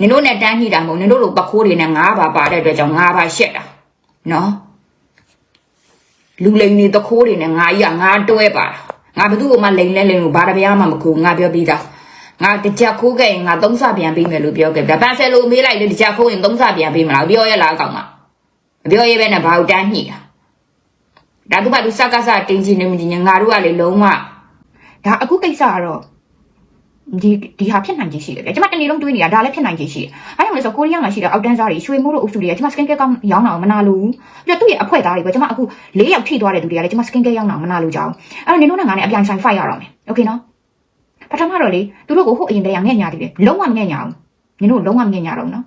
နင်တို့နဲ့တန်းညှိတာမဟုတ်နင်တို့လိုပခိုးတွေနဲ့ငါးပါပါတဲ့အတွက်ကြောင့်ငါးပါရှက်တာနော်လူလိန်တွေတခိုးတွေနဲ့ငါကြီးကငါတွဲပါငါဘသူ့ကိုမှလိန်လဲလိန်လို့ဘာတပြားမှမကူငါပြောပြီးသားငါတကြက်ခိုးခဲ့ရင်ငါသုံးဆပြန်ပေးမယ်လို့ပြောခဲ့ဒါပန်ဆယ်လိုမေးလိုက်လေတကြက်ခိုးရင်သုံးဆပြန်ပေးမလားပြောရလားကောင်မမပြောရပဲနဲ့ဘာလို့တန်းညှိတာဒါသူကသူစကားစားတင်းကြီးနေမင်းငါတို့ကလေလုံးဝဒါအခုကိစ္စကတော့ ဒီဒီဟာဖြစ်နိုင်ခြေရှိတယ်ဗျကျွန်မတနေ့လုံးတွေးနေတာဒါလည်းဖြစ်နိုင်ခြေရှိတယ်အဲဒါမှမဟုတ်ဆိုကိုရီးယားမှာရှိတဲ့အောက်တန်းစားတွေရွှေမိုးတို့အုပ်စုတွေကကျွန်မ skin care ကောင်းရောင်းတာမနာလို့ပြီးတော့သူ့ရဲ့အဖွဲသားတွေပဲကျွန်မအခု၄ယောက်ထိသွားတဲ့သူတွေကလည်းကျွန်မ skin care ရောင်းတာမနာလို့ကြောင်းအဲ့တော့နင်တို့နဲ့ငါနဲ့အပြိုင်ဆိုင် fight ရတော့မယ်โอเคနော်ပထမတော့လေသူတို့ကိုဟိုအရင်တည်းကငဲ့ညာသေးတယ်လုံးဝမငဲ့ညာဘူးနင်တို့လုံးဝမငဲ့ညာတော့ဘူးနော်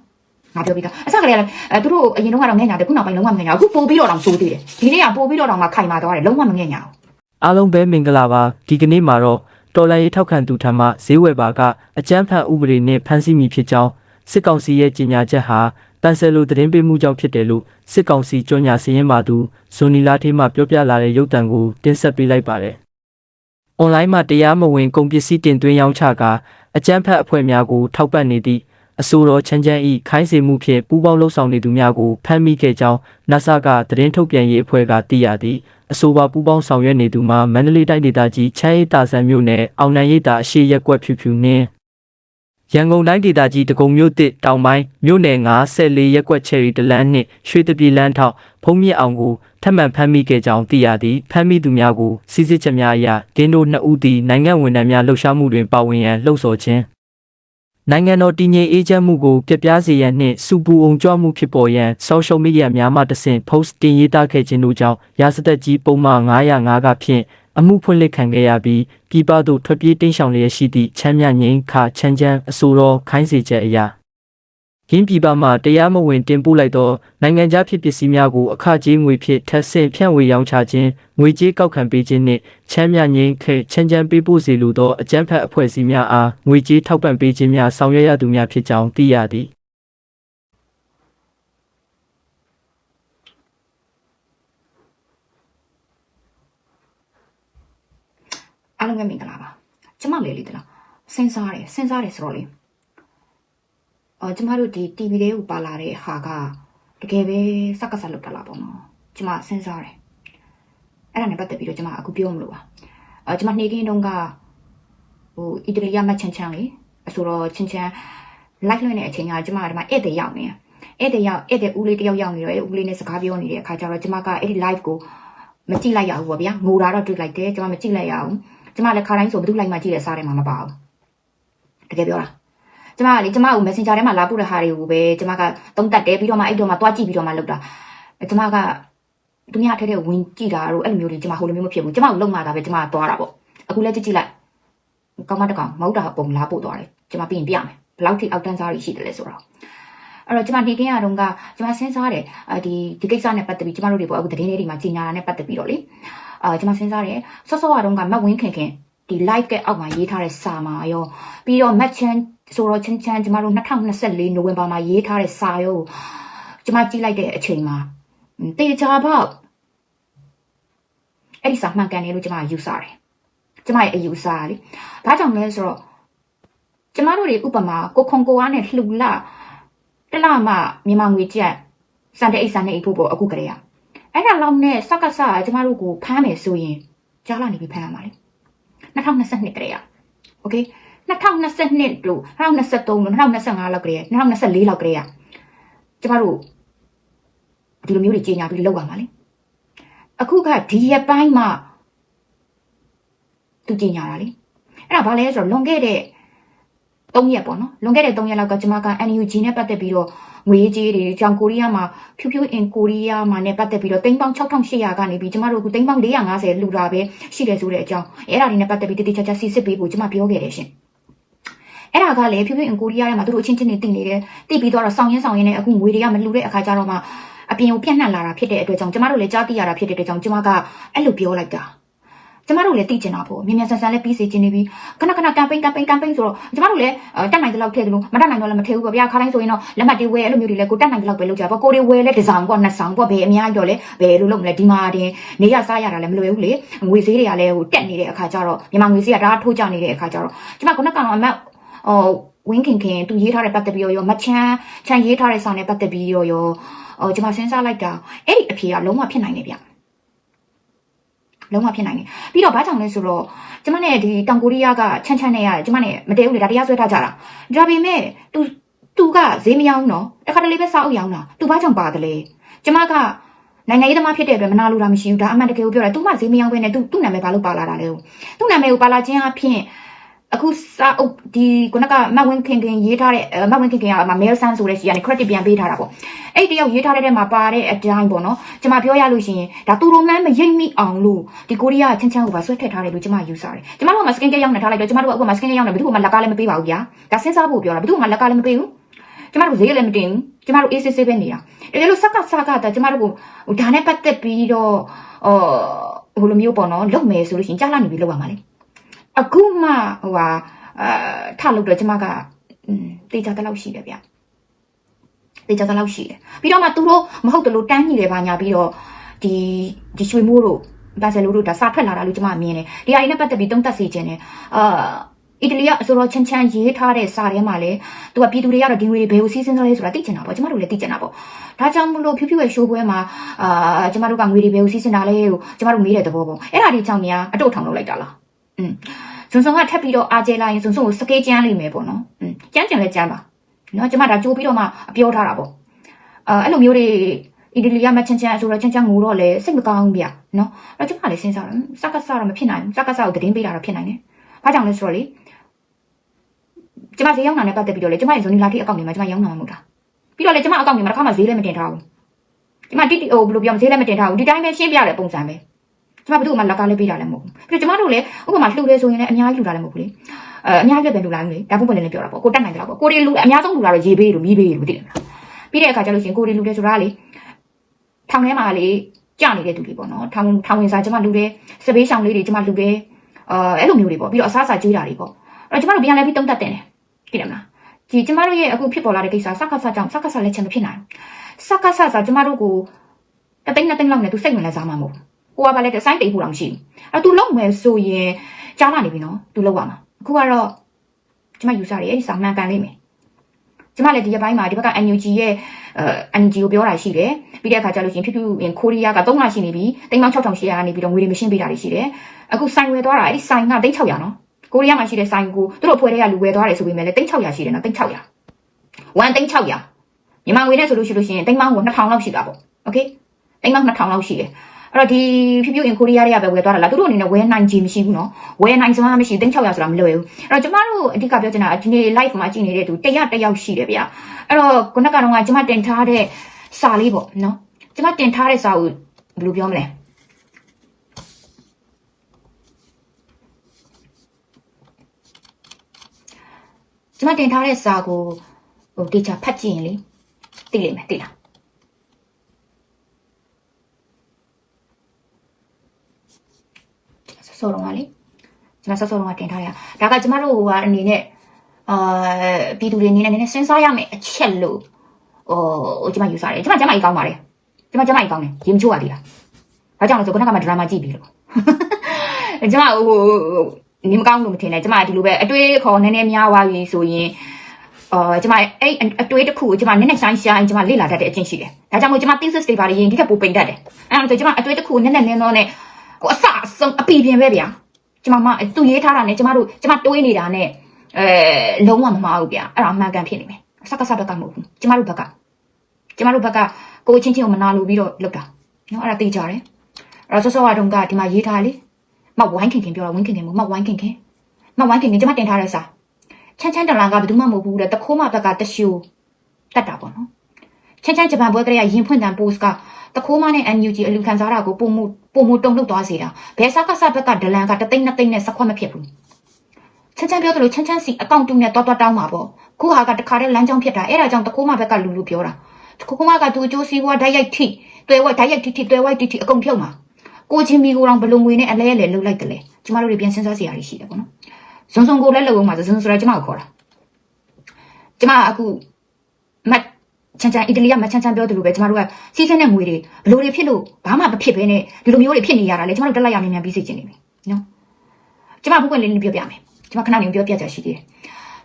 ငါပြောပြီးသားအစကလေးကလည်းအဲသူတို့အရင်တော့ကတော့ငဲ့ညာတယ်ခုနောက်ပိုင်းလုံးဝမငဲ့ညာဘူးအခုပို့ပြီးတော့တောင်စိုးသေးတယ်ဒီနေ့ကပို့ပြီးတော့တောင်မှခိုင်မာသွားတယ်လုံးဝမငဲ့ညာဘူး အားလုံးပဲမင်္ဂလာပါဒီကနေ့မှာတော့ တော်လိုင်းရေးထောက်ခံသူထံမှဈေးဝယ်ပါကအကြမ်းဖက်ဥပဒေနဲ့ဖမ်းဆီးမိဖြစ်ကြောင်းစစ်ကောင်စီရဲ့ကြေညာချက်ဟာတန်ဆယ်လိုသတင်းပေးမှုကြောင့်ဖြစ်တယ်လို့စစ်ကောင်စီကြောညာစည်ရင်မှသူဇွန်နီလာထေးမှပြောပြလာတဲ့ရုပ်တံကိုတင်ဆက်ပေးလိုက်ပါတယ်။ online မှာတရားမဝင်ကုန်ပစ္စည်းတင်သွင်းရောင်းချကာအကြမ်းဖက်အဖွဲ့များကိုထောက်ပံ့နေသည့်အဆိုတော်ချမ်းချမ်းဤခိုင်းစေမှုဖြင့်ပူးပေါင်းလှုပ်ဆောင်နေသူများကိုဖမ်းမိခဲ့ကြောင်း NASA ကသတင်းထုတ်ပြန်ရေးအဖွဲ့ကသိရသည် အဆိုပါပူးပေါင်းဆောင်ရွက်နေသူမှာမန္တလေးတိုင်းဒေသကြီးချမ်းရည်တာဆန်မြို့နယ်အောင်နိုင်ရိပ်သာအရှိရက်ကွက်ဖြူဖြူနှင့်ရန်ကုန်တိုင်းဒေသကြီးတကုံမြို့တစ်တောင်ပိုင်းမြို့နယ်914ရက်ကွက်ချယ်ရီတလန်းနှင့်ရွှေတပြည်လန်းထောက်ဖုံးမြင့်အောင်ကိုထပ်မံဖမ်းမိခဲ့ကြောင်းသိရသည်ဖမ်းမိသူများကိုစစ်စစ်ချက်များအရဒင်းတို့နှစ်ဦးသည်နိုင်ငံဝန်ထမ်းများလှုပ်ရှားမှုတွင်ပါဝင်ရန်လှုံ့ဆော်ခြင်း နိုင်ငံတော်တည်ငြိမ်အေးချမ်းမှုကိုပြပြစေရန်နှင့်စူပူအောင်ကြွမှုဖြစ်ပေါ်ရန်ဆောရှယ်မီဒီယာများမှတဆင့် post တင်ရေးသားခဲ့ခြင်းတို့ကြောင့်ရာဇသက်ကြီးပုံမှန်905ကဖြင့်အမှုဖွင့်လှစ်ခံခဲ့ရပြီးပြည်ပသို့ထွက်ပြေးတိမ်းရှောင်လျက်ရှိသည့်ချမ်းမြငိမ့်ခချမ်းချမ်းအဆိုတော်ခိုင်းစေချက်အရာ ရင်းပြည်ပမှတရားမဝင်တင်ပို့လိုက်သောနိုင်ငံခြားဖြစ်ပစ္စည်းများကိုအခကြေးငွေဖြင့်ထပ်ဆင့်ဖြန့်ဝေရောင်းချခြင်းငွေကြေးကောက်ခံပေးခြင်းနှင့်ချမ်းမြငိမ့်ခဲချမ်းချမ်းပေးပို့စေလိုသောအကြမ်းဖက်အဖွဲ့အစည်းများအားငွေကြေးထောက်ပံ့ပေးခြင်းများဆောင်ရွက်ရသူများဖြစ်ကြောင်းသိရသည်အားလုံးပဲမင်္ဂလာပါကျမလေးလေးတလားစဉ်းစားတယ်စဉ်းစားတယ်ဆိုတော့လေ အော်ကျမတို့ဒီ TV လေးကိုပါလာတဲ့ဟာကတကယ်ပဲစက္ကစလောက်တာလားပေါ့နော်ကျမစဉ်းစားတယ်အဲ့ဒါနဲ့ပတ်သက်ပြီးတော့ကျမအခုပြောမလို့ပါအော်ကျမနေကင်းတုန်းကဟိုအီတလီကမတ်ချန်ချန်လေးအဆိုတော့ချင်ချန် live လွှင့်တဲ့အချိန်ကကျမကဒီမှာဧည့်သည်ရောက်နေဧည့်သည်ရောက်ဧည့်သည်ဦးလေးတယောက်ရောက်နေတော့ဦးလေးနဲ့စကားပြောနေတဲ့အခါကျတော့ကျမကအဲ့ဒီ live ကိုမကြည့်လိုက်ရဘူးပေါ့ဗျာငိုတာတော့တွေ့လိုက်တယ်ကျမမကြည့်လိုက်ရဘူးကျမလည်းခါတိုင်းဆိုဘယ်သူလိုက်မှကြည့်တဲ့စားထဲမှာမပါဘူးတကယ်ပြောတာ ကျမကလေကျမကို messenger ထဲမှာလာပို့တဲ့ဟာတွေကိုပဲကျမကတုံးတက်တယ်ပြီးတော့မှအဲ့တော့မှတွားကြည့်ပြီးတော့မှလုပ်တာကျမကသူများထဲထဲဝင်ကြည့်တာတော့အဲ့လိုမျိုးတွေကျမဟိုလိုမျိုးမဖြစ်ဘူးကျမကိုလုံမာတာပဲကျမကတွားတာပေါ့အခုလည်းကြည့်ကြည့်လိုက်ကောင်းမတကောင်မဟုတ်တာပုံလာပို့သွားတယ်ကျမပြီးရင်ပြမယ်ဘယ်လောက်ထိအောက်တန်းစားတွေရှိတယ်လဲဆိုတော့အဲ့တော့ကျမနေကင်းရတော့ကကျမစဉ်းစားတယ်အဲဒီဒီကိစ္စနဲ့ပတ်သက်ပြီးကျမတို့တွေပေါ့အခုသတင်းလေးတွေမှာကြီးညာတာနဲ့ပတ်သက်ပြီးတော့လေအာကျမစဉ်းစားတယ်ဆော့ဆော့ကတော့ကမတ်ဝင်းခင်ခင်ဒီ live ကအောက်မှာရေးထားတဲ့စာမှာရောပြီးတော့ match ချန် ဆိုတော့ချန်ချန်ကျမတို့2024နိုဝင်ဘာမှာရေးထားတဲ့စာရောကျမကြည့်လိုက်တဲ့အချိန်မှာတေချာပေါက်အဲ့ဒီစာမှန်ကန်တယ်လို့ကျမယူဆတယ်ကျမရဲ့အယူဆကလေဘာကြောင့်လဲဆိုတော့ကျမတို့တွေဥပမာကိုခွန်ကိုအားနဲ့လှူလာတလမှမြန်မာငွေကျပ်စံတဲ့အိတ်စံတဲ့အိတ်ဖို့ပေါ့အခုကလေးอ่ะအဲ့ဒါလောက်နဲ့စက်ကစကကျမတို့ကိုဖမ်းမယ်ဆိုရင်ကြားလာနေပြီဖမ်းရမှာလေ2022ကလေးอ่ะโอเค 2022တို့2023တို့2025လောက်ကလေး2024လောက်ကလေးอ่ะကျမတို့ဒီလိုမျိုးတွေကြီးညာပြီးလောက်ရမှာလေအခုကဒီရက်ပိုင်းမှသူကြီးညာတာလေအဲ့ဒါဘာလဲဆိုတော့လွန်ခဲ့တဲ့3ရက်ပေါ့နော်လွန်ခဲ့တဲ့3ရက်လောက်ကကျမက NUG နဲ့ပတ်သက်ပြီးတော့ငွေကြေးတွေကြောင်ကိုရီးယားမှာဖြူဖြူအင်ကိုရီးယားမှာနဲ့ပတ်သက်ပြီးတော့တိန်းပေါင်း6800ကနေပြီးကျမတို့အခုတိန်းပေါင်း450လှူတာပဲရှိတယ်ဆိုတဲ့အကြောင်းအဲ့ဒါတွေနဲ့ပတ်သက်ပြီးတိတိကျကျစီစစ်ပေးဖို့ကျမပြောခဲ့တယ်ရှင် အဲ့ဒါကလည်းဖြူဖြူအင်ကိုရီးယားထဲမှာသူတို့အချင်းချင်းတွေတည်နေတယ်တည်ပြီးတော့ဆောင်းရင်းဆောင်းရင်းနဲ့အခုငွေတွေကမလှူတဲ့အခါကျတော့မှအပြင်ကိုပြန့်နှံ့လာတာဖြစ်တဲ့အတွက်ကြောင့်ကျမတို့လည်းကြားသိရတာဖြစ်တဲ့အတွက်ကြောင့်ကျမကအဲ့လိုပြောလိုက်တာကျမတို့လည်းသိကျင်တာပေါ့မြန်မြန်ဆန်ဆန်လည်းပြီးစေချင်နေပြီခဏခဏကမ်ပိန်းကမ်ပိန်းကမ်ပိန်းဆိုတော့ကျမတို့လည်းတက်နိုင်တဲ့လောက်ထည့်တယ်လို့မတက်နိုင်တော့လည်းမထည့်ဘူးပေါ့ဗျာခါတိုင်းဆိုရင်တော့လက်မှတ်တွေဝယ်အဲ့လိုမျိုးတွေလည်းကိုတက်နိုင်တဲ့လောက်ပဲလုပ်ကြပါကိုတွေဝယ်လဲဒီဇိုင်းပေါ့နှစ်ဆောင်ပေါ့ဘယ်အများကြီးတော့လဲဘယ်လိုလုပ်မလဲဒီမှာတင်နေရစားရတာလည်းမလွယ်ဘူးလေငွေဈေးတွေကလည်းဟိုတက်နေတဲ့အခါကျတော့မြန်မာငွေဈေးကဒါထိုးကျနေတဲ့အခါကျတော့ကျမခုနကတော့အမတ် ဟို ဝင်းခင်ခင်သူရေးထားတဲ့ပတ်သက်ပြီးတော့ရောမချမ်းချမ်းရေးထားတဲ့စာနဲ့ပတ်သက်ပြီးတော့ရောအော်ကျွန်မစဉ်းစားလိုက်တာအဲ့ဒီအဖြေကလုံးဝဖြစ်နိုင်တယ်ဗျလုံးဝဖြစ်နိုင်တယ်ပြီးတော့ဘာကြောင့်လဲဆိုတော့ကျမနဲ့ဒီတောင်ကိုရီးယားကချမ်းချမ်းနဲ့ရကျမနဲ့မတည့်ဘူးလေဒါတရားဆွဲထားကြတာဒါပေမဲ့ तू तू ကဈေးမရောင်းတော့တခါတလေပဲစားအုပ်ရောင်းတာ तू ဘာကြောင့်ပါတယ်လဲကျမကနိုင်ငံရေးသမားဖြစ်တဲ့အတွက်မနာလိုတာမရှိဘူးဒါအမှန်တကယ်ကိုပြောတာ तू မှဈေးမရောင်းဘဲနဲ့ तू သူ့နာမည်ဘာလို့ပါလာတာလဲသူ့နာမည်ကိုပါလာခြင်းအဖြစ် အခုစာအုပ်ဒီခုနကမတ်ဝင်းခင်ခင်ရေးထားတဲ့မတ်ဝင်းခင်ခင်ကမမဲဆန်းဆိုတဲ့စီကနေ credit ပြန်ပေးထားတာပေါ့အဲ့တယောက်ရေးထားတဲ့ထဲမှာပါတဲ့အတိုင်းပေါ့နော်ကျမပြောရလို့ရှိရင်ဒါသူတို့မှန်းမရိပ်မိအောင်လို့ဒီကိုရီးယားချင်းချမ်းကိုပါဆွဲထည့်ထားတယ်လို့ကျမယူဆတယ်ကျမတို့က skin care ရောက်နေထားလိုက်တော့ကျမတို့ကအခုမှ skin care ရောက်နေဘယ်သူမှလက်ကားလည်းမပေးပါဘူးဗျာဒါစဉ်းစားဖို့ပြောတာဘယ်သူမှလက်ကားလည်းမပေးဘူးကျမတို့ဈေးလည်းမတင်ဘူးကျမတို့ AC ဆေးပဲနေတာတကယ်လို့စက်ကစကတာကျမတို့ကဟိုဒါနဲ့ပတ်သက်ပြီးတော့ဟိုဟိုလိုမျိုးပေါ့နော်လုံမယ်ဆိုလို့ရှိရင်ကြားလာနေပြီလောက်ပါမှာလေ အခုမှဟိုဟာအာထလို့တော့ကျမကอืมတေချာတဲ့လောက်ရှိတယ်ဗျတေချာတဲ့လောက်ရှိတယ်ပြီးတော့မှသူတို့မဟုတ်တယ်လို့တန်းညီတယ်ပါညာပြီးတော့ဒီဒီရွှေမိုးတို့ဘာဆယ်လိုတို့ဒါစထွက်လာတာလို့ကျမမြင်တယ်ဒီအရင်နဲ့ပတ်သက်ပြီးတုံးသက်စေခြင်းတယ်အာအီတလီကအဆိုတော့ချမ်းချမ်းရေးထားတဲ့စာထဲမှာလေသူကပြည်သူတွေကတော့ဒီငွေတွေဘယ်ကိုစီးစင်းသလဲဆိုတာသိချင်တာပေါ့ကျမတို့လည်းသိချင်တာပေါ့ဒါကြောင့်မလို့ဖြူဖြူရဲ့ရှိုးပွဲမှာအာကျမတို့ကငွေတွေဘယ်ကိုစီးစင်းတာလဲကိုကျမတို့မေးတဲ့သဘောပေါ့အဲ့ဒါဒီကြောင့်များအတုတ်ထောင်လုပ်လိုက်တာလား อืมဇွန်ဇွန်ကထပ်ပြီးတော့အာကျဲလာရင်ဇွန်ဇွန်ကိုစကေးကျန်းလိမ့်မယ်ပေါ့နော်อืมကျန်းကျင်လဲကျန်းပါနော်ကျမဒါကြိုးပြီးတော့မှပြောထားတာပေါ့အာအဲ့လိုမျိုးတွေအီတလီကမချင်ချင်ဆိုတော့ချင်ချင်ငိုတော့လေစိတ်မကောင်းဘူးဗျနော်အဲ့ကျမလည်းစဉ်းစားတယ်စကားစားတော့မဖြစ်နိုင်ဘူးစကားစားကိုသတင်းပေးတာတော့ဖြစ်နိုင်တယ်ဘာကြောင့်လဲဆိုတော့လေကျမဈေးရောက်တာနဲ့ပတ်သက်ပြီးတော့လေကျမရဲ့ဇွန်နီလာတိအကောင့်တွေမှာကျမရောင်းတာမှမဟုတ်တာပြီးတော့လေကျမအကောင့်တွေမှာတစ်ခါမှဈေးလည်းမတင်ထားဘူးကျမတိတိဟိုဘယ်လိုပြောမလဲဈေးလည်းမတင်ထားဘူးဒီတိုင်းပဲရှင်းပြတဲ့ပုံစံပဲ ကျမဘယ်သူ့မှလက်ကားလေးပေးတာလည်းမဟုတ်ဘူးပြီးတော့ကျမတို့လည်းဥပမာလှူတယ်ဆိုရင်လည်းအများကြီးလှူတာလည်းမဟုတ်ဘူးလေအဲအများကြီးပဲလှူလာလို့လေဒါပုံပွင့်လည်းပြောတာပေါ့ကိုတက်နိုင်ကြတာပေါ့ကိုတွေလှူအများဆုံးလှူတာတော့ရေဘေးလို့မီးဘေးလို့သိတယ်မလားပြီးတဲ့အခါကျလို့ရှိရင်ကိုတွေလှူတယ်ဆိုတာလေထောင်ထဲမှာလေကြနေတဲ့သူတွေပေါ့နော်ထောင်ထောင်ဝင်စားကျမလှူတယ်စပေးဆောင်လေးတွေကျမလှူတယ်အဲအဲ့လိုမျိုးတွေပေါ့ပြီးတော့အစားအစာကျွေးတာတွေပေါ့အဲ့တော့ကျမတို့ပြန်လဲပြီးတုံးတက်တယ်သိတယ်မလားဒီကျမတို့ရဲ့အခုဖြစ်ပေါ်လာတဲ့ကိစ္စစက္ကစကြောင့်စက္ကစလည်းချက်မဖြစ်နိုင်ဘူးစက္ကစဆိုကျမတို့ကိုတသိန်းနှစ်သိန်းလောက်နဲ့သူစိတ်ဝင်လဲစားမှာမဟုတ်ဘူး ကိုကဘာလဲတဲ့စိုင်းတိတ်ဖို့တော့မရှိဘူးအဲ့တော့ तू လောက်မယ်ဆိုရင်ကြားလာနေပြီနော် तू လောက်ပါမှာအခုကတော့ကျမယူဆတယ်အဲ့ဒီစာမှန်ကန်လိမ့်မယ်ကျမလည်းဒီရက်ပိုင်းမှာဒီဘက်က NUG ရဲ့အဲ NUG ကိုပြောတာရှိတယ်ပြီးတဲ့အခါကျလို့ရှိရင်ဖြူဖြူရင်ကိုရီးယားက3လရှိနေပြီတိမ်ပေါင်း6800ကနေပြီးတော့ငွေတွေမရှင်းပေးတာတွေရှိတယ်အခုဆိုင်ဝယ်သွားတာအဲ့ဒီဆိုင်က3600နော်ကိုရီးယားမှာရှိတဲ့ဆိုင်ကိုသူတို့ဖွဲ့တွေကလူဝယ်သွားတယ်ဆိုပေမဲ့လည်း3600ရှိတယ်နော်3600 1 3600မြန်မာငွေနဲ့ဆိုလို့ရှိလို့ရှိရင်တိမ်ပေါင်းကို2000လောက်ရှိတာပေါ့โอเคတိမ်ပေါင်း2000လောက်ရှိတယ် အဲ့တော့ဒီဖြူဖြူအင်ကိုရီးယားတွေကပဲဝယ်သွားတာလားသူတို့အနေနဲ့ဝယ်နိုင်ခြင်းမရှိဘူးနော်ဝယ်နိုင်စွမ်းမရှိ3600ဆိုတာမလွယ်ဘူးအဲ့တော့ကျမတို့အဓိကပြောချင်တာဒီနေ့ live မှာကြည့်နေတဲ့သူတရတယောက်ရှိတယ်ဗျအဲ့တော့ခုနကတော့ကကျမတင်ထားတဲ့စာလေးပေါ့နော်ကျမတင်ထားတဲ့စာကိုဘယ်လိုပြောမလဲကျမတင်ထားတဲ့စာကိုဟိုတေချာဖတ်ကြည့်ရင်လေသိလိမ့်မယ်သိလား ဆောဆောတော့ကလေကျွန်တော်ဆောဆောတော့ကတင်ထားရဒါကကျမတို့ဟိုကအနေနဲ့အာပြည်သူတွေအနေနဲ့နည်းနည်းစဉ်းစားရမယ်အချက်လို့ဟိုကျမယူဆတယ်ကျမကျမကြီးကောင်းပါတယ်ကျမကျမကြီးကောင်းတယ်ရင်ချိုးပါသေးလားဘာကြောင့်လဲဆိုခုနကမှဒရာမာကြည့်ပြီးလို့ကျမဟိုနေမကောင်းလို့မထင်နဲ့ကျမဒီလိုပဲအတွေးခေါ်နည်းနည်းများသွားပြီဆိုရင်အော်ကျမအဲ့အတွေးတစ်ခုကိုကျမနည်းနည်းဆိုင်ဆိုင်ကျမလေ့လာတတ်တဲ့အကျင့်ရှိတယ်ဒါကြောင့်မို့ကျမ thesis တွေပါရင်ဒီကပိုပိန်တတ်တယ်အဲ့ဒါဆိုကျမအတွေးတစ်ခုနည်းနည်းနည်းတော့နဲ့ ဟိုအစအဆုံးအပီပြင်ပဲဗျာကျမမသူရေးထားတာနဲ့ကျမတို့ကျမတွေးနေတာနဲ့အဲလုံးဝမမှားဘူးဗျာအဲ့ဒါအမှန်ကန်ဖြစ်နေမယ်စက္ကစဘက်ကမဟုတ်ဘူးကျမတို့ဘက်ကကျမတို့ဘက်ကကိုချင်းချင်းကိုမနာလိုပြီးတော့လုပ်တာနော်အဲ့ဒါသိကြတယ်အဲ့တော့ဆောဆောကတုန်းကဒီမှာရေးထားလေမဝိုင်းခင်ခင်ပြောတာဝင်းခင်ခင်မမဝိုင်းခင်ခင်မဝိုင်းခင်ခင်ကျမတင်ထားတဲ့စာချမ်းချမ်းတလန်ကဘယ်သူမှမဟုတ်ဘူးတဲ့တခိုးမဘက်ကတရှူတတ်တာပေါ့နော်ချမ်းချမ်းဂျပန်ဘွဲကလေးကရင်ဖွင့်တန် post က တခိုးမနဲ့ NUG အလူခံစားတာကိုပုံမှုပုံမှုတုံ့လုပ်သွားစေတာဘယ်စကားစဘက်ကဒလန်ကတသိန်းနှစ်သိန်းနဲ့စခွက်မဖြစ်ဘူးချမ်းချမ်းပြောသလိုချမ်းချမ်းစီအကောင့်တူနဲ့တွားတွားတောင်းပါပေါ့ခုဟာကတခါတည်းလမ်းကြောင်းဖြစ်တာအဲ့ဒါကြောင့်တခိုးမဘက်ကလူလူပြောတာတခိုးမကသူအကျိုးစီးပွားဓာတ်ရိုက်ထိတွဲဝက်ဓာတ်ရိုက်ထိထိတွဲဝက်ထိထိအကုန်ဖြုတ်မှာကိုချင်းမီကိုတော့ဘလုံငွေနဲ့အလဲအလဲလှုပ်လိုက်တယ်လေကျမတို့တွေပြန်စဉ်းစားစရာတွေရှိတယ်ပေါ့နော်ဇွန်ဇွန်ကိုလည်းလှုပ်အောင်ပါဇွန်ဇွန်ဆိုတာကျမကိုခေါ်တာကျမအခုမတ် ချန်ချန်အီတလီကမချန်ချန်ပြောတယ်လို့ပဲကျမတို့ကစီးစင်းတဲ့ငွေတွေဘလို့တွေဖြစ်လို့ဘာမှမဖြစ်ဘဲနဲ့ဒီလိုမျိုးတွေဖြစ်နေရတာလေကျမတို့တက်လိုက်ရမြန်မြန်ပြီးစီချင်နေပြီနော်ကျမဘုကွက်လေးလေးပြောပြမယ်ကျမခဏနေပြောပြကြရှိသေးတယ်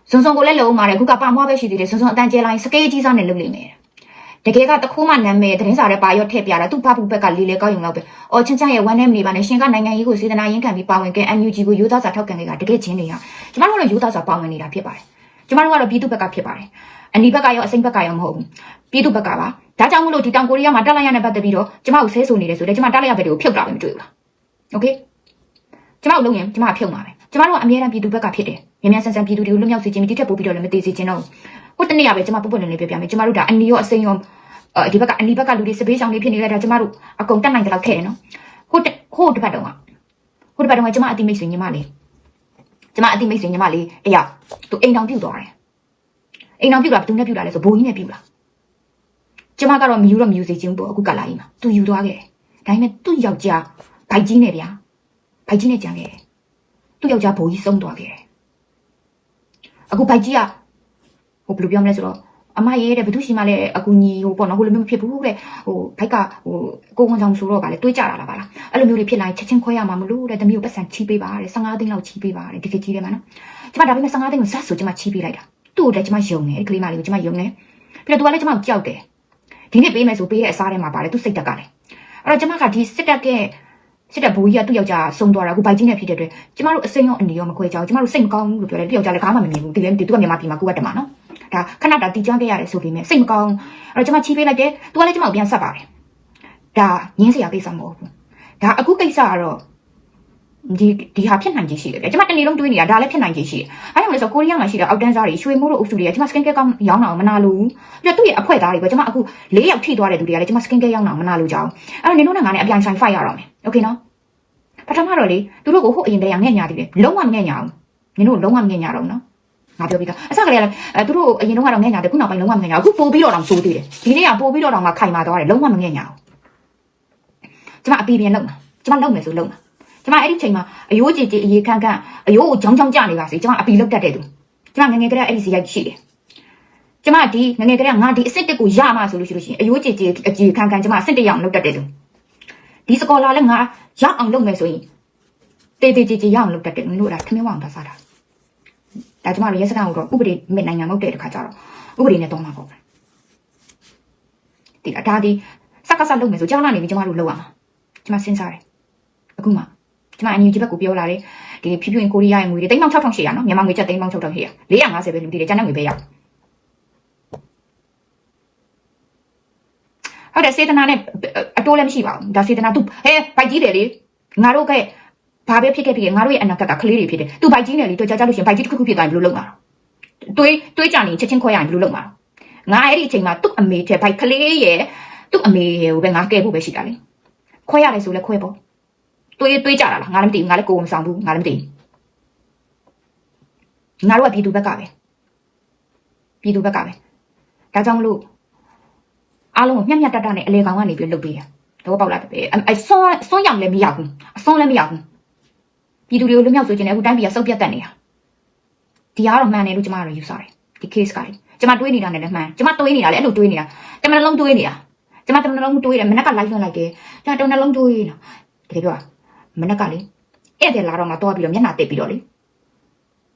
ဇွန်ဇွန်ကိုလည်းလုံပါတယ်အခုကပါမွားပဲရှိသေးတယ်ဇွန်ဇွန်အတန်ကျဲလိုက်စကေးကြီးစားနဲ့လုံလိမ့်မယ်တကယ်ကတခိုးမှနာမည်သတင်းစာထဲပါရော့ထည့်ပြတာသူ့ဖဖူဘက်ကလေးလေကောက်ယူတော့ပဲအော်ချင်းချန်ရဲ့ဝမ်းနဲ့မနေပါနဲ့ရှင်ကနိုင်ငံရေးကိုစေတနာရင်းခံပြီးပါဝင်ခဲ့ NUG ကိုယူသားစာထောက်ခံခဲ့တာတကယ်ချင်းနေရကျမတို့လည်းယူသားစာပါဝင်နေတာဖြစ်ပါတယ်ကျမတို့ကတော့ပြည်သူဘက်ကဖြစ်ပါတယ် အနီဘက်ကရောအစိမ့်ဘက်ကရောမဟုတ်ဘူးပြည်သူဘက်ကပါဒါကြောင့်မလို့ဒီတောင်ကိုရီးယားမှာတက်လိုက်ရတဲ့ပတ်သက်ပြီးတော့ကျမကိုဆဲဆိုနေတယ်ဆိုတော့ကျမတက်လိုက်ရဘက်တွေကိုဖြုတ်တာပဲမတွေ့ဘူးလားโอเคကျမတို့လုံးရင်ကျမဖြုတ်မှာပဲကျမတို့ကအမြဲတမ်းပြည်သူဘက်ကဖြစ်တယ်မြန်မြန်ဆန်ဆန်ပြည်သူတွေကိုလွတ်မြောက်စေခြင်းဒီထက်ပိုပြီးတော့လည်းမသေးစေခြင်းတော့ဟိုတနေ့ကပဲကျမပုတ်ပွက်နေလေးပြောပြမယ်ကျမတို့ဒါအနီရောအစိမ်းရောအဲဒီဘက်ကအနီဘက်ကလူတွေစပေးဆောင်တွေဖြစ်နေလဲဒါကျမတို့အကုန်တက်နိုင်ကြတော့ခဲ့တယ်နော်ဟိုဟိုတစ်ပတ်တုန်းကဟိုတစ်ပတ်တုန်းကကျမအတိမိတ်ဆွေညီမလေးကျမအတိမိတ်ဆွေညီမလေးတယောက်သူအိမ်တောင်ပြုတ်သွားတယ် အိမ်တောင်ပြုတ်တာဘယ်သူနဲ့ပြုတ်တာလဲဆိုဘိုးကြီးနဲ့ပြုတ်တာကျမကတော့မယူတော့မယူစေခြင်းပေါ့အခုကလာကြီးမှာသူယူသွားခဲ့တယ်ဒါပေမဲ့သူ့ယောက်ျားဗိုက်ကြီးနဲ့ဗျာဗိုက်ကြီးနဲ့ကြံခဲ့တယ်သူ့ယောက်ျားဘိုးကြီးဆုံးသွားခဲ့တယ်အခုဗိုက်ကြီးကဟိုဘယ်လိုပြောမလဲဆိုတော့အမရေးတဲ့ဘသူရှိမှလည်းအကူညီဟိုပေါ့နော်ဟိုလိုမျိုးမဖြစ်ဘူးတဲ့ဟိုဘိုက်ကဟိုကိုဝန်ဆောင်ဆိုတော့ဗာလေတွေးကြတာလားဗာလားအဲ့လိုမျိုးတွေဖြစ်လာရင်ချက်ချင်းခွဲရမှာမလို့တဲ့တမီးကိုပတ်စံချီးပေးပါတဲ့15သိန်းလောက်ချီးပေးပါတဲ့ဒီကကြီးတယ်မှာနော်ကျမဒါပေမဲ့15သိန်းကိုဇက်ဆိုကျမချီးပေးလိုက်တာ သူ့ကိုလည်းကျမယုံတယ်အဲ့ကလေးမလေးကိုကျမယုံတယ်ပြီးတော့သူကလည်းကျမကိုကြောက်တယ်ဒီနေ့ပေးမယ်ဆိုပေးတဲ့အစားထဲမှာပါတယ်သူစိတ်တက်ကလည်းအဲ့တော့ကျမကဒီစစ်တက်ကစစ်တပ်ဘူကြီးကသူ့ယောက်ျားဆုံးသွားတာအခုဘိုက်ကြီးနဲ့ဖြစ်တဲ့အတွက်ကျမတို့အစိမ်းရောအနေရောမခွဲကြဘူးကျမတို့စိတ်မကောင်းဘူးလို့ပြောတယ်သူ့ယောက်ျားလည်းကားမှမမြင်ဘူးဒီလည်းမသိသူကမြန်မာပြည်မှာကိုကတမနော်ဒါခဏတာတီကျွမ်းခဲ့ရတယ်ဆိုပေမဲ့စိတ်မကောင်းအဲ့တော့ကျမချီးပေးလိုက်တယ်သူကလည်းကျမကိုပြန်ဆက်ပါတယ်ဒါငင်းစရာကိစ္စမဟုတ်ဘူးဒါအခုကိစ္စကတော့ ဒီဒီဟာဖြစ်နိုင်ခြေရှိတယ်ဗျကျမတနေ့လုံးတွေးနေတာဒါလည်းဖြစ်နိုင်ခြေရှိတယ်အဲ့ဒါမှလည်းဆိုကိုရီးယားမှာရှိတဲ့အောက်တန်းစားတွေရွှေမိုးတို့အုပ်စုတွေကကျမ skin care ကောင်းရောင်းတာမနာလို့ပြီးတော့သူ့ရဲ့အဖွဲသားတွေပဲကျမအခု၄ယောက်ထိသွားတဲ့သူတွေကလည်းကျမ skin care ရောင်းတာမနာလို့ကြောင်းအဲ့တော့နေတို့နဲ့ငါနဲ့အပြိုင်ဆိုင် fight ရတော့မယ်โอเคနော်ပထမတော့လေသူတို့ကိုဟိုအရင်တည်းကငဲ့ညာတယ်လေလုံးဝမငဲ့ညာဘူးနင်တို့လုံးဝမငဲ့ညာတော့နော်ငါပြောပြီးသားအစကလေးကလည်းအဲသူတို့အရင်တော့ကတော့ငဲ့ညာတယ်ခုနောက်ပိုင်းလုံးဝမငဲ့ညာဘူးအခုပို့ပြီးတော့တောင်စိုးသေးတယ်ဒီနေ့ကပို့ပြီးတော့တောင်မှခိုင်မာသွားတယ်လုံးဝမငဲ့ညာဘူးကျမအပီပြန်လုံးမှာကျမလုံးမယ်ဆိုလုံးမှာ ကျမအဲ့ဒီချိန်မှာအယိုးကြည်ကြည်အေးခန့်ခန့်အယိုးကိုကြောင်းကြောင်းကြနေပါစေကျမအပီလုတ်တတ်တဲ့သူကျမငငယ်ကလေးအဲ့ဒီစီရိုက်ရှိတယ်ကျမဒီငငယ်ကလေးကငါဒီအစ်စ်တက်ကိုရမှဆိုလို့ရှိလို့ရှိရင်အယိုးကြည်ကြည်အကြည်ခန့်ခန့်ကျမအစ်စ်တက်ရအောင်လုပ်တတ်တဲ့သူဒီစကောလာလည်းငါရအောင်လုပ်မယ်ဆိုရင်တေးတေးကြည်ကြည်ရအောင်လုပ်တတ်တယ်နင်တို့ကထမင်းဝအောင်သာစားတာဒါကျမတို့ရဲစခန်းကိုတော့ဥပဒေမြင့်နိုင်ငံမဟုတ်တဲ့တခါကျတော့ဥပဒေနဲ့တော့မှာပေါ့ဒီအတားဒီစကားစလုပ်မယ်ဆိုကြောင်းလာနေပြီကျမတို့လောက်အောင်ကျမစဉ်းစားတယ်အခုမှ ကျမအန်ယူဂျီဘက်ကိုပြောလာတယ်ဒီဖြူဖြူကိုရီးယားရဲ့ငွေတွေ3600နော်မြန်မာငွေကျပ်3600 450ပဲလူတည်တယ်ကျန်တဲ့ငွေပဲရဟုတ်တယ်စေတနာနဲ့အတိုးလည်းမရှိပါဘူးဒါစေတနာသူဟဲဘိုက်ကြီးတယ်လေငါတို့ကဘာပဲဖြစ်ခဲ့ဖြစ်ငါတို့ရဲ့အနာဂတ်ကကလေးတွေဖြစ်တယ်သူဘိုက်ကြီးနဲ့လေတော့ကြာကြာလို့ရှင်ဘိုက်ကြီးတစ်ခုခုဖြစ်သွားရင်ဘယ်လိုလုပ်မှာတွေးတွေးကြနေချက်ချင်းခွဲရရင်ဘယ်လိုလုပ်မှာငါအဲ့ဒီအချိန်မှာသူ့အမေတဲ့ဘိုက်ကလေးရဲ့သူ့အမေရဲ့ကိုပဲငါကဲဖို့ပဲရှိတာလေခွဲရတယ်ဆိုလဲခွဲပေါ့ တွေးတွေးကြတာလားငါလည်းမသိဘူးငါလည်းကိုယ်မဆောင်ဘူးငါလည်းမသိဘူးငါတို့ကပြည်သူဘက်ကပဲပြည်သူဘက်ကပဲဒါကြောင့်မလို့အားလုံးကိုမျက်မျက်တတနဲ့အလေကောင်ကနေပြီးလှုပ်ပေးတယ်တော့ပေါက်လာတယ်အစွန်းစွန်းရောင်လည်းမရဘူးအစွန်းလည်းမရဘူးပြည်သူတွေကိုလွတ်မြောက်ဆိုခြင်းနဲ့အခုတိုင်းပြည်ကစုပ်ပြတ်တက်နေတာဒီအားတော့မှန်တယ်လို့ကျမတို့ယူဆတယ်ဒီ case ကလေကျမတွေးနေတာနဲ့လည်းမှန်ကျမတွေးနေတာလည်းအဲ့လိုတွေးနေတာတမန်လုံးတွေးနေတာကျမတမန်လုံးတွေးတယ်မနက်က live လွှင့်လိုက်တယ်ကျမတမန်လုံးတွေးနေတာတကယ်ပြောတာ မနက်ကလေဧည့်သည်လာတော့မှတော့ပြီးတော့မျက်နှာတစ်ပြီးတော့လေ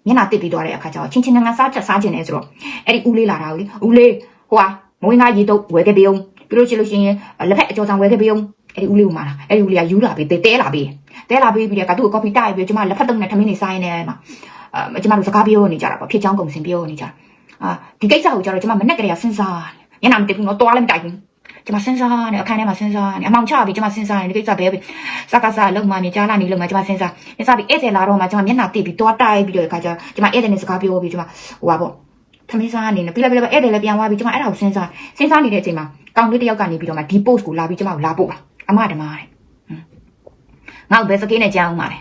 မျက်နှာတစ်ပြီးသွားတဲ့အခါကျတော့ချင်းချင်းငန်းစားချက်စားခြင်းနဲ့ဆိုတော့အဲ့ဒီဦးလေးလာတာကိုလေဦးလေးဟိုဟာမွေးငါရေတော့ဝယ်ခဲ့ပေးအောင်ပြီးလို့ရှိလို့ရှိရင်လက်ဖက်အကျော်ဆောင်ဝယ်ခဲ့ပေးအောင်အဲ့ဒီဦးလေးကိုမာလာအဲ့ဒီဦးလေးကယူလာပြီးတဲတဲလာပြီးတဲလာပြီးပြီးတဲ့ကသူ့ကိုကော်ဖီတိုက်ပြီးကျမလက်ဖက်တုံးနဲ့ထမင်းနေစားရင်းနဲ့မှာအာကျမတို့စကားပြောနေကြတာပေါ့ဖြစ်ချောင်းကုန်စင်ပြောနေကြတာအာဒီကိစ္စကိုကျတော့ကျမမနဲ့ကလေးကစဉ်းစားညနာမတက်ဘူးနော်တွားလည်းမတိုက်ဘူး ကျမစဉ်းစားနေအခန်းထဲမှာစဉ်းစားနေအမောင်ချပြီးကျမစဉ်းစားနေဒီကိစ္စဘဲပဲစကားစားလုံမနေကြားလာနေလုံမကျမစဉ်းစားနေစားပြီးဧည့်သည်လာတော့မှကျမမျက်နှာတိပြီးတွားတိုက်ပြီးတော့ခါကျကျမဧည့်သည်နဲ့စကားပြောပြီးကျမဟိုပါပေါ့ထမင်းစားနေနေပြီးလိုက်ပြီးလိုက်ဧည့်သည်လည်းပြန်သွားပြီးကျမအဲ့ဒါကိုစဉ်းစားစဉ်းစားနေတဲ့အချိန်မှာကောင်လေးတစ်ယောက်ကနေပြီးတော့မှဒီ post ကိုလာပြီးကျမကိုလာပို့ပါအမဓမ္မတဲ့ငါ့ကိုဘယ်စကေးနဲ့ကြားအောင်ပါလဲ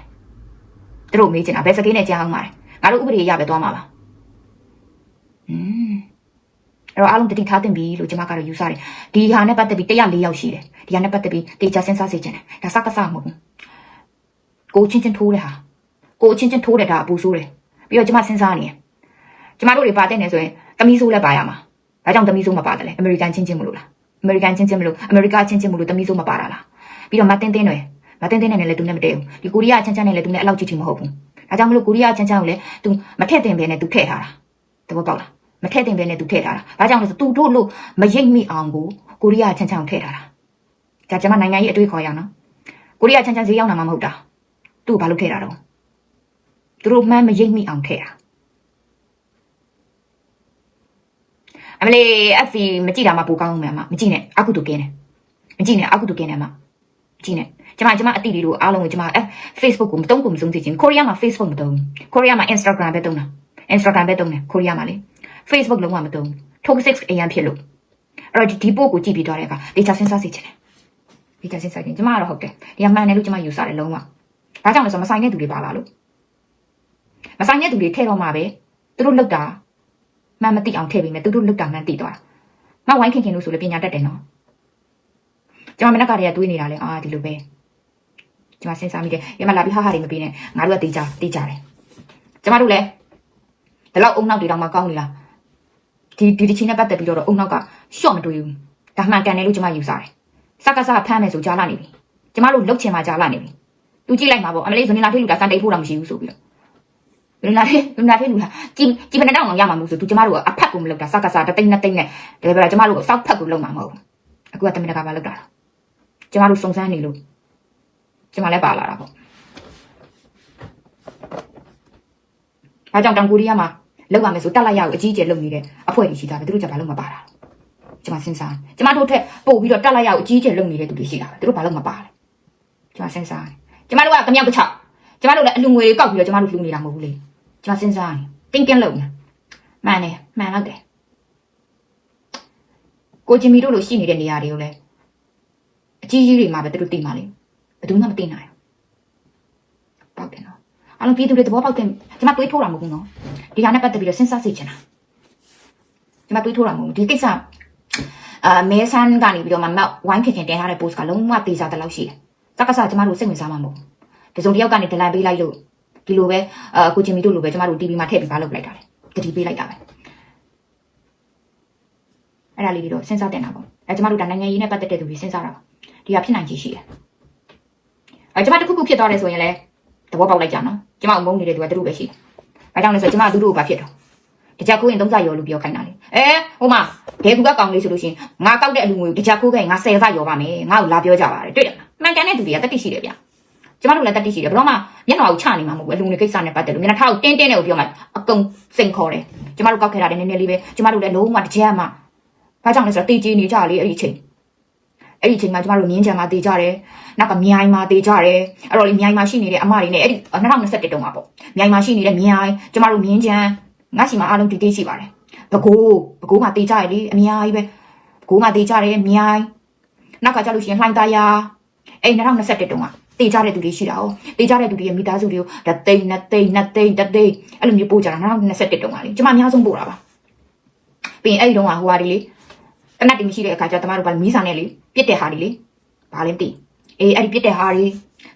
သူတို့မေးချင်တာဘယ်စကေးနဲ့ကြားအောင်ပါလဲငါတို့ဥပဒေရပဲသွားမှာပါอืม အဲ့တော့အားလုံးတတိထားတင်ပြီလို့ကျွန်မကတော့ယူဆတယ်ဒီဟာနဲ့ပတ်သက်ပြီး104ယောက်ရှိတယ်ဒီဟာနဲ့ပတ်သက်ပြီးတေချာစဉ်းစားစေချင်တယ်ဒါစကစမဟုတ်ဘူးကိုချင်းချင်းထိုးတဲ့ဟာကိုချင်းချင်းထိုးတဲ့ဒါအပူဆိုးတယ်ပြီးတော့ကျွန်မစဉ်းစားနေတယ်ကျွန်မတို့တွေပါတဲ့နေဆိုရင်တမီးဆိုးလည်းပါရမှာဒါကြောင့်တမီးဆိုးမပါတယ်လေအမေရိကန်ချင်းချင်းမလို့လားအမေရိကန်ချင်းချင်းမလို့အမေရိကချင်းချင်းမလို့တမီးဆိုးမပါတာလားပြီးတော့မတင်းတင်းတွေမတင်းတင်းနဲ့လည်းသူနဲ့မတည့်ဘူးဒီကိုရီးယားချင်းချင်းနဲ့လည်းသူနဲ့အဲ့လောက်ကြည့်ချင်မဟုတ်ဘူးဒါကြောင့်မလို့ကိုရီးယားချင်းချင်းကိုလည်း तू မထည့်တင်ပဲနဲ့ तू ထည့်ထားတာတဘောပေါက်လား မထည့်တင်ပဲနဲ့သူထည့်ထားတာဘာကြောင့်လဲဆိုသူတို့လို့မရိပ်မိအောင်ကိုကိုရီးယားချမ်းချမ်းထည့်ထားတာဒါကျမနိုင်ငံကြီးအတွေ့ခေါ်ရအောင်နော်ကိုရီးယားချမ်းချမ်းဈေးရောက်တာမှမဟုတ်တာသူ့ဘာလို့ထည့်တာတော့သူတို့မှန်းမရိပ်မိအောင်ထည့်တာအမလေး FC မကြည့်တာမှပိုကောင်းမယ်အမမကြည့်နဲ့အခုတူကင်းတယ်မကြည့်နဲ့အခုတူကင်းတယ်အမကြည့်နဲ့ကျမကျမအတိလေးတို့အားလုံးကိုကျမအဲ Facebook ကိုမတုံးကိုမစုံသိချင်းကိုရီးယားမှာ Facebook မတုံးကိုရီးယားမှာ Instagram ပဲတုံးတာ Instagram ပဲတုံးတယ်ကိုရီးယားမှာလေ Facebook လုံးဝမတုံး toxic အရင်ဖြစ်လို့အဲ့တော့ဒီဒီပို့ကိုကြည့်ပြီးသွားတဲ့အခါဒေတာစဉ်းစားစီချင်တယ်ဒေတာစဉ်းစားခြင်းကျမကတော့ဟုတ်တယ်ဒီကမှန်တယ်လို့ကျမယူဆတယ်လုံးဝဘာကြောင့်လဲဆိုတော့မဆိုင်တဲ့သူတွေပါလာလို့မဆိုင်တဲ့သူတွေထဲတော့မှပဲသူတို့လောက်တာမှန်မသိအောင်ထည့်ပြီးမယ်သူတို့လောက်တာမှန်သိသွားတာမဝိုင်းခင်ခင်လို့ဆိုလေပညာတတ်တယ်နော်ကျမမနက်ကတည်းကတွေးနေတာလေအာဒီလိုပဲကျမစဉ်းစားမိတယ်ရမလာပြီးဟာဟာတွေမပြီးနဲ့ငါတို့ကတေးကြတေးကြတယ်ကျမတို့လည်းဒီလောက်အုံနောက်တွေတောင်မှကောင်းနေလား ဒီဒီတစ်ချင်းနဲ့ပတ်သက်ပြီးတော့အုံနောက်ကရှော့မတွေးဘူးဒါမှန်ကန်တယ်လို့ကျမယူဆတယ်စကားစဖမ်းမယ်ဆိုကြားလာနေပြီကျမတို့လှုပ်ချင်မှကြားလာနေပြီသူကြည့်လိုက်မှာပေါ့အမလေးဇနီးလာထိလူတာစံတိတ်ဖို့တော့မရှိဘူးဆိုပြီးတော့ဇနီးလာထိဇနီးလာထိလူတာကြည်ကြည်မနေတော့အောင်ရမှာမဟုတ်ဆိုသူကျမတို့ကအဖက်ကိုမလုပ်တာစကားစတသိန်းနဲ့သိန်းနဲ့ဒါပဲကျမတို့စောက်ဖက်ကိုလုပ်မှာမဟုတ်ဘူးအခုကတမင်တကာမှလုပ်တာကျမတို့စုံစမ်းနေလို့ကျမလည်းပါလာတာပေါ့။ဘာကြောင့်တောင်ကိုရီးယားမှာ လောက်ရမယ်ဆိုတက်လိုက်ရအောင်အကြီးအကျယ်လုပ်နေတဲ့အဖွဲ့တွေရှိတာပဲသူတို့ကဘာလို့မပါတာ။ကျမစဉ်းစား။ကျမတို့ထက်ပို့ပြီးတော့တက်လိုက်ရအောင်အကြီးအကျယ်လုပ်နေတဲ့သူတွေရှိတာပဲသူတို့ဘာလို့မပါလဲ။ကျမစဉ်းစား။ကျမတို့ကကမြောက်ကချောက်ကျမတို့လည်းအလူငွေတွေကောက်ပြီးတော့ကျမတို့လှူနေတာမဟုတ်ဘူးလေ။ကျမစဉ်းစား။တင်းတင်းလုပ်နေ။မှန်တယ်မှန်တော့တယ်။ကိုဂျင်မီတို့လိုရှိနေတဲ့နေရာတွေကိုလည်းအကြီးကြီးတွေမှာပဲသူတို့သိမှာလေ။ဘယ်သူမှမသိနိုင်ဘူး။ပေါက်တယ်နော်။ အလုံးပြည်သူတွေသဘောပေါက်တယ်ကျမတွေးထိုးတာမဟုတ်ဘူးနော်။ဒီဟာနဲ့ပတ်သက်ပြီးတော့စဉ်းစားစေချင်တာ။ကျမတွေးထိုးတာမဟုတ်ဘူးဒီကိစ္စအာမဲဆန်ကနေပြီးတော့မှမောက်ဝိုင်းခင်ခင်တင်ထားတဲ့ post ကလုံးဝတေးစားတဲ့လောက်ရှိတယ်။စကားစားကျမတို့စိတ်ဝင်စားမှာမဟုတ်ဘူး။တစုံတစ်ယောက်ကနေဒလန်ပေးလိုက်လို့ဒီလိုပဲအာကိုချင်မီတို့လိုပဲကျမတို့ TV မှာထည့်ပြီးပါလုပ်လိုက်တာလေ။တတိပေးလိုက်တာပဲ။အဲ့ဒါလေးတွေတော့စဉ်းစားတင်တာပေါ့။အဲကျမတို့ဒါနိုင်ငံရေးနဲ့ပတ်သက်တဲ့သူတွေစဉ်းစားတာပါ။ဒီဟာဖြစ်နိုင်ချေရှိတယ်။အဲကျမတစ်ခုခုဖြစ်သွားတယ်ဆိုရင်လည်းသဘောပေါက်လိုက်ကြနော်။ ကျမအမုန်းနေတဲ့သူကသူတို့ပဲရှိတယ်။ဘာကြောင့်လဲဆိုတော့ကျမကသူတို့ကိုဘာဖြစ်တော့တကြခိုးရင်သုံးစားရောလို့ပြောခိုင်းတာလေ။အဲဟိုမှာဘဲကူကကောင်းလေးဆိုလို့ရှိရင်ငါကောက်တဲ့အလူငွေကိုတကြခိုးခဲ့ရင်ငါ10စားရောပါမယ်။ငါ့ကိုလာပြောကြပါတယ်တွေ့တယ်မလား။မှန်ကန်တဲ့သူတွေကတတိရှိတယ်ဗျ။ကျမတို့လည်းတတိရှိတယ်ဘယ်တော့မှမျက်နှာကိုချနေမှာမဟုတ်ဘူးအလူငွေကိစ္စနဲ့ပတ်သက်လို့မျက်နှာထားကိုတင်းတင်းနဲ့ကိုပြောမှအကုန်စိန်ခေါ်တယ်။ကျမတို့ကောက်ခဲ့တာလည်းနည်းနည်းလေးပဲကျမတို့လည်းလုံးဝတကြက်မှဘာကြောင့်လဲဆိုတော့တေးကြီးနေကြလေအဲ့ဒီအချိန် အဲ့ဒီအချိန်မှာကျမတို့မြင်းချံမှာတေးကြတယ်နောက်ကမြိုင်မှာတေးကြတယ်အဲ့တော့ဒီမြိုင်မှာရှိနေတဲ့အမတွေနဲ့အဲ့ဒီ2021တုန်းမှာပေါ့မြိုင်မှာရှိနေတဲ့မြိုင်ကျမတို့မြင်းချံငါစီမှာအားလုံးတီးတေးရှိပါတယ်ဘကိုးဘကိုးမှာတေးကြရလေအများကြီးပဲဘကိုးမှာတေးကြတယ်မြိုင်နောက်ကကြလို့ရှိရင်လှိုင်းသားရအဲ့2021တုန်းကတေးကြတဲ့သူတွေရှိတာ哦တေးကြတဲ့သူတွေရဲ့မိသားစုတွေကိုတသိန်းနှစ်သိန်းနှစ်သိန်းတစ်သိန်းအဲ့လိုမျိုးပို့ကြတာ2021တုန်းကလေကျမအများဆုံးပို့တာပါပြီးရင်အဲ့ဒီတုန်းကဟိုဟာဒီလေ တနတ်တင်မရှိတဲ့အခါကျတမတို့ကမီးစာနဲ့လေပြစ်တဲ့ဟာဒီလေဘာလဲမသိအေးအဲ့ဒီပြစ်တဲ့ဟာတွေ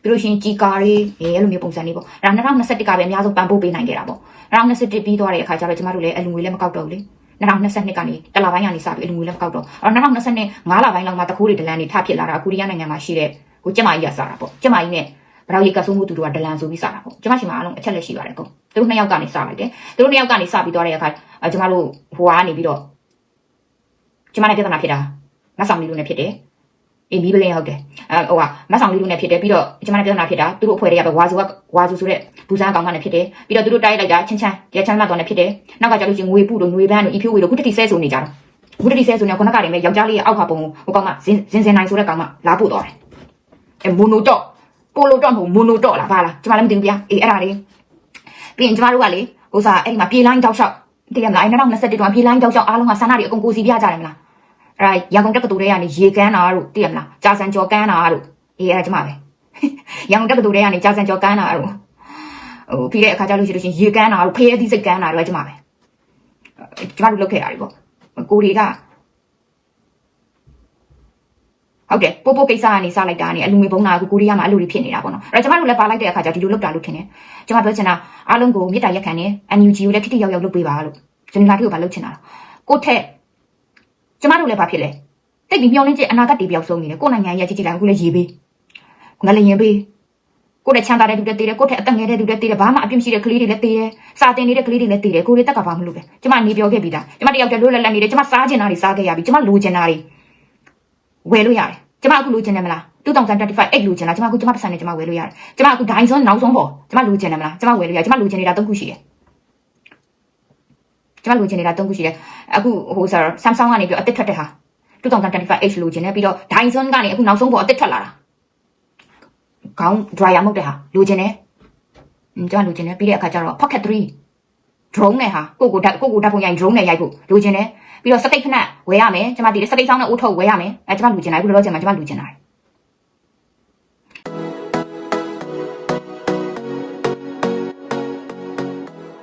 ပြီးလို့ရှိရင်ကြီးကားတွေအေးအဲ့လိုမျိုးပုံစံလေးပေါ့ဒါ2021ကပဲအများဆုံးပန်ပို့ပေးနိုင်ခဲ့တာပေါ့2021ပြီးသွားတဲ့အခါကျတော့ကျမတို့လည်းအလူငွေလည်းမကောက်တော့ဘူးလေ2022ကနေတလပိုင်းကနေစပြီးအလူငွေလည်းမကောက်တော့အဲ့တော့2022 9လပိုင်းလောက်မှာတခိုးတွေဒလန်တွေထဖြစ်လာတာအခုရီးယားနိုင်ငံမှာရှိတဲ့ဟိုကျမကြီးကစားတာပေါ့ကျမကြီးနဲ့ဘရောင်ရီကဆိုးမှုသူတို့ကဒလန်ဆိုပြီးစားတာပေါ့ကျမရှိမှာအားလုံးအချက်လက်ရှိပါတယ်ကောသူတို့နှစ်ယောက်ကနေစားလိုက်တယ်သူတို့နှစ်ယောက်ကနေစားပြီးသွားတဲ့အခါကျမတို့ဟိုကနေပြီးတော့ ကျမနဲ့ပြဿနာဖြစ်တာမဆောင်လေးလူနဲ့ဖြစ်တယ်အေးမီးပလင်းဟုတ်တယ်အဲဟိုကမဆောင်လေးလူနဲ့ဖြစ်တယ်ပြီးတော့ကျမနဲ့ပြဿနာဖြစ်တာသူတို့အဖွဲ့တွေကပဲဝါစုကဝါစုဆိုတဲ့ဘူဇန်ကောင်မနဲ့ဖြစ်တယ်ပြီးတော့သူတို့တိုက်လိုက်တာချင်းချမ်းရချမ်းလာတော့နဲ့ဖြစ်တယ်နောက်ကကြလို့ချင်းငွေပုတို့ငွေပန်းတို့အီဖြိုးဝေတို့ခုတတိဆဲဆိုနေကြတော့ခုတတိဆဲဆိုနေခုနကတည်းကယောက်ျားလေးရဲ့အောက်ဟာပုံဟိုကောင်မဇင်ဇင်စင်နိုင်ဆိုတဲ့ကောင်မလာပို့တော့တယ်အဲမိုနိုတော့ပိုလိုတော့မဟုတ်မိုနိုတော့လားဘာလားကျမလည်းမသိဘူးဗျာအေးအဲ့ဒါလေးပြီးရင်ကျမတို့ကလေဟိုစားအဲ့ဒီမှာပြေးလိုင်းတောက်လျှောက်တည်ရမလားအဲ့2021တုန်းကပြေးလိုင်းတောက်လျှောက်အားလုံးကဆန္ဒတွေအကုန်ကိုစီပြကြတယ်မလား အဲ့ဒါရန်ကုန်တက္ကသိုလ်ထဲကနေရေကန်းတာတို့သိရမလားကြာစံကျော်ကန်းတာတို့အေးအဲ့ဒါကျမပဲရန်ကုန်တက္ကသိုလ်ထဲကနေကြာစံကျော်ကန်းတာတို့ဟိုပြီးတဲ့အခါကျလို့ရှိလို့ရှင်ရေကန်းတာတို့ဖေးအသီးစိတ်ကန်းတာတို့ကကျမပဲကျမတို့လုပ်ခဲ့တာတွေပေါ့ကိုတွေကဟုတ်တယ်ပို့ပို့ကိစ္စကနေစလိုက်တာနေအလူငွေဘုံနာကကိုရီးယားမှာအလူတွေဖြစ်နေတာပေါ့နော်အဲ့တော့ကျမတို့လည်းပါလိုက်တဲ့အခါကျဒီလိုလုပ်တာလို့ထင်တယ်ကျမပြောချင်တာအားလုံးကိုမေတ္တာရက်ခံနေ NUG ကိုလည်းထိထိရောက်ရောက်လုပ်ပေးပါလို့ဇနီးလာတို့ကဘာလုပ်ချင်တာလဲကိုထက် ကျမတို့လည်းဘာဖြစ်လဲတိတ်ပြီးမျောလင်းချက်အနာဂတ်တွေပြောက်ဆုံးနေတယ်ကိုနိုင်ငံရဲ့ကြည့်ကြည့်လိုက်အခုလည်းရေပေးငလျင်ပေးကိုယ့်နဲ့ချမ်းသာတဲ့သူတွေတည်တယ်ကိုယ့်ထက်အသက်ငယ်တဲ့သူတွေတည်တယ်ဘာမှအပြစ်မရှိတဲ့ကလေးတွေလည်းတည်တယ်စာတင်နေတဲ့ကလေးတွေလည်းတည်တယ်ကိုယ်တွေတက်ကဘာမလို့လဲကျမနေပြောခဲ့ပြီလားကျမတယောက်တည်းလွတ်လပ်လပ်နေတယ်ကျမစားကျင်တာတွေစားခဲ့ရပြီကျမလိုချင်တာတွေဝယ်လို့ရတယ်ကျမအခုလိုချင်တယ်မလား2025အဲ့လိုချင်လားကျမအခုကျမပတ်စံနဲ့ကျမဝယ်လို့ရတယ်ကျမအခုဒိုင်းစွန်းနောက်ဆုံးပေါ်ကျမလိုချင်တယ်မလားကျမဝယ်လို့ရကျမလိုချင်နေတာ၃ခုရှိတယ် ကျမလိုချင်နေတာ၃ခုရှိတယ်အခုဟိုဆာ Samsung ကနေပြီးအသစ်ထွက်တဲ့ဟာ 2025H လိုချင်တယ်ပြီးတော့ Dyson ကနေအခုနောက်ဆုံးပေါ်အသစ်ထွက်လာတာခေါင်း dryer မဟုတ်တဲ့ဟာလိုချင်တယ်อืมကျမလိုချင်တယ်ပြီးတဲ့အခါကျတော့ Pocket 3 drone နဲ့ဟာကိုကိုဓာတ်ကိုကိုဓာတ်ပုံရိုက် drone နဲ့ရိုက်ဖို့လိုချင်တယ်ပြီးတော့စတိတ်ဖနက်ဝယ်ရမယ်ကျမဒီစတိတ်ဆောင်နဲ့အိုးထုတ်ဝယ်ရမယ်အဲကျမလိုချင်တာအခုလောလောဆယ်မှာကျမလိုချင်တာ